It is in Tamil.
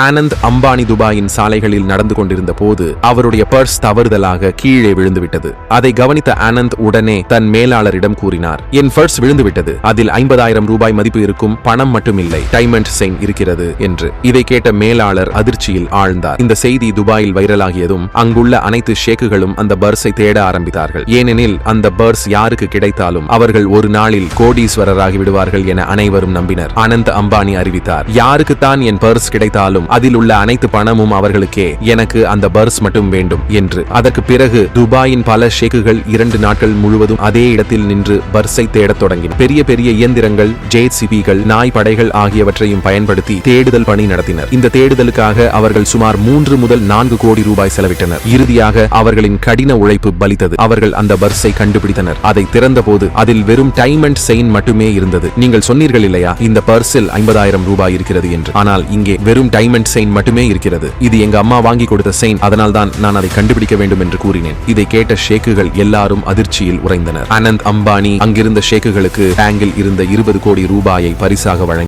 ஆனந்த் அம்பானி துபாயின் சாலைகளில் நடந்து கொண்டிருந்த போது அவருடைய பர்ஸ் தவறுதலாக கீழே விழுந்துவிட்டது. அதை கவனித்த ஆனந்த் உடனே தன் மேலாளரிடம் கூறினார் என் பர்ஸ் விழுந்துவிட்டது. அதில் ஐம்பதாயிரம் ரூபாய் மதிப்பு இருக்கும் பணம் மட்டும் இல்லை டைமண்ட் செயின் இருக்கிறது என்று. இதை கேட்ட மேலாளர் அதிர்ச்சியில் ஆழ்ந்தார். இந்த செய்தி துபாயில் வைரலாகியதும் அங்குள்ள அனைத்து ஷேக்குகளும் அந்த பர்ஸை தேட ஆரம்பித்தார்கள். ஏனெனில் அந்த பர்ஸ் யாருக்கு கிடைத்தாலும் அவர்கள் ஒரு நாளில் கோடீஸ்வரராகி விடுவார்கள் என அனைவரும் நம்பினர் ஆனந்த் அம்பானி அறிவித்தார். யாருக்குத்தான் என் பர்ஸ் கிடைத்தாலும் அதில் உள்ள அனைத்து பணமும் அவர்களுக்கே. எனக்கு அந்த பர்ஸ் மட்டும் வேண்டும் என்று. அதற்கு பிறகு துபாயின் பல ஷேக்குகள் இரண்டு நாட்கள் முழுவதும் அதே இடத்தில் நின்று பர்ஸை தேடத் தொடங்கின. பெரிய பெரிய இயந்திரங்கள் ஜேசிபிகள் நாய் படைகள் ஆகியவற்றையும் பயன்படுத்தி தேடுதல் பணி நடத்தினர். இந்த தேடுதலுக்காக அவர்கள் சுமார் மூன்று முதல் நான்கு கோடி ரூபாய் செலவிட்டனர். இறுதியாக அவர்களின் கடின உழைப்பு பலித்தது. அவர்கள் அந்த பர்ஸை கண்டுபிடித்தனர். அதை திறந்தபோது அதில் வெறும் டைமண்ட் செயின் மட்டுமே இருந்தது. நீங்கள் சொன்னீர்கள் இல்லையா இந்த பர்ஸில் ஐம்பதாயிரம் ரூபாய் இருக்கிறது என்று. ஆனால் இங்கே வெறும் டைமண்ட் செயின் மட்டுமே இருக்கிறது. இது எங்க அம்மா வாங்கி கொடுத்த செயின் அதனால் தான் நான் அதை கண்டுபிடிக்க வேண்டும் என்று கூறினேன். இதை கேட்ட ஷேக்குகள் எல்லாரும் அதிர்ச்சியில் உறைந்தனர். அனந்த் அம்பானி அங்கிருந்த ஷேக்குகளுக்கு பேங்கில் இருந்த இருபது கோடி ரூபாயை பரிசாக வழங்கி